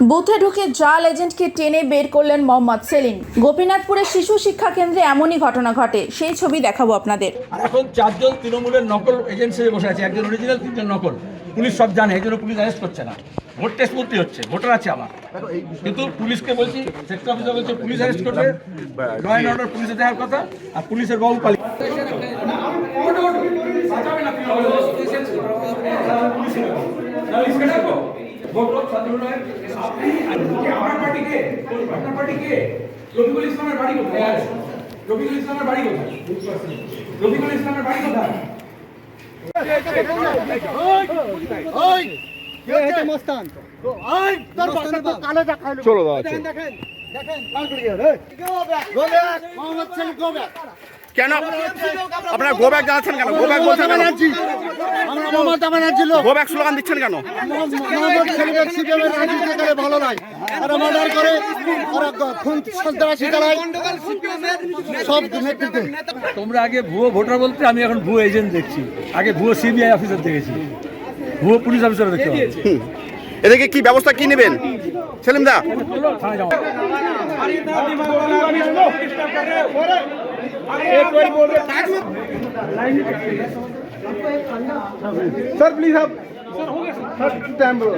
বুথে ঢুকে জাল এজেন্টকে টেনে বের করলেন মোহাম্মদ সেলিম। গোপীনাথপুরের শিশু শিক্ষা কেন্দ্রে এমনই ঘটনা ঘটে। সেই ছবি দেখাবো আপনাদের। এখন চারজন তৃণমূলের নকল এজেন্ট বসে আছে। একজন অরিজিনাল তিনজন নকল। পুলিশ সব জানে, এই জন্য পুলিশ অ্যারেস্ট করছে না। ভোট টেস্ট করতে হচ্ছে, ভোটার আছে আমার। কিন্তু পুলিশকে বলছি সেক্টর অফিসার বলছে, পুলিশ অ্যারেস্ট করবে। ল অ্যান্ড অর্ডার পুলিশে দেওয়ার কথা, আর পুলিশের বাবু পালি আমার পার্টি কে? আপনার পার্টি কে? রফিকুল ইসলামের বাড়ি কোথায়? রফিকুল ইসলামের বাড়ি কোথায়? রফিকুল ইসলামের বাড়ি কোথায়? চলো দাদা কেন? আপনারা গো ব্যাগ জানাচ্ছেন কেন? গো ব্যাগ বলছেন কেন? মমতা ব্যানার্জির লোক গো ব্যাগ স্লোগান দিচ্ছেন কেন? ভালো মার্ডার করে খুন সন্ত্রাসী চালায় সব নেতৃত্বে তোমরা আগে ভুয়ো ভোটার বলতে আমি এখন ভুয়ো এজেন্ট দেখছি। আগে ভুয়ো সিবিআই অফিসার দেখেছি। ভুয়ো পুলিশ অফিসার দেখতে হবে এদেরকে কি ব্যবস্থা কি নেবেন? সেলিম দা। एक बार बोल रहे सर प्लीज़ आप सर हो गया सर। टाइम बोलो।